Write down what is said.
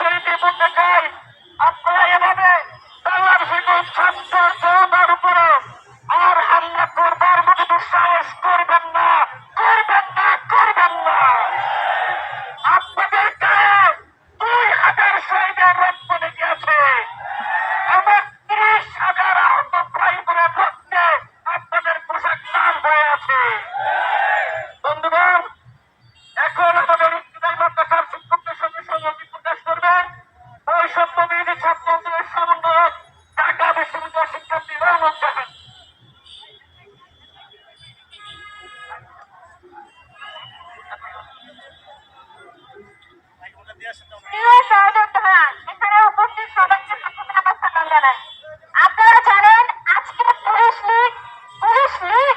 Santa এখানে উপস্থিত সবাইকে আপনারা জানেন আজকে পুলিশ লীগ পুলিশ লীগ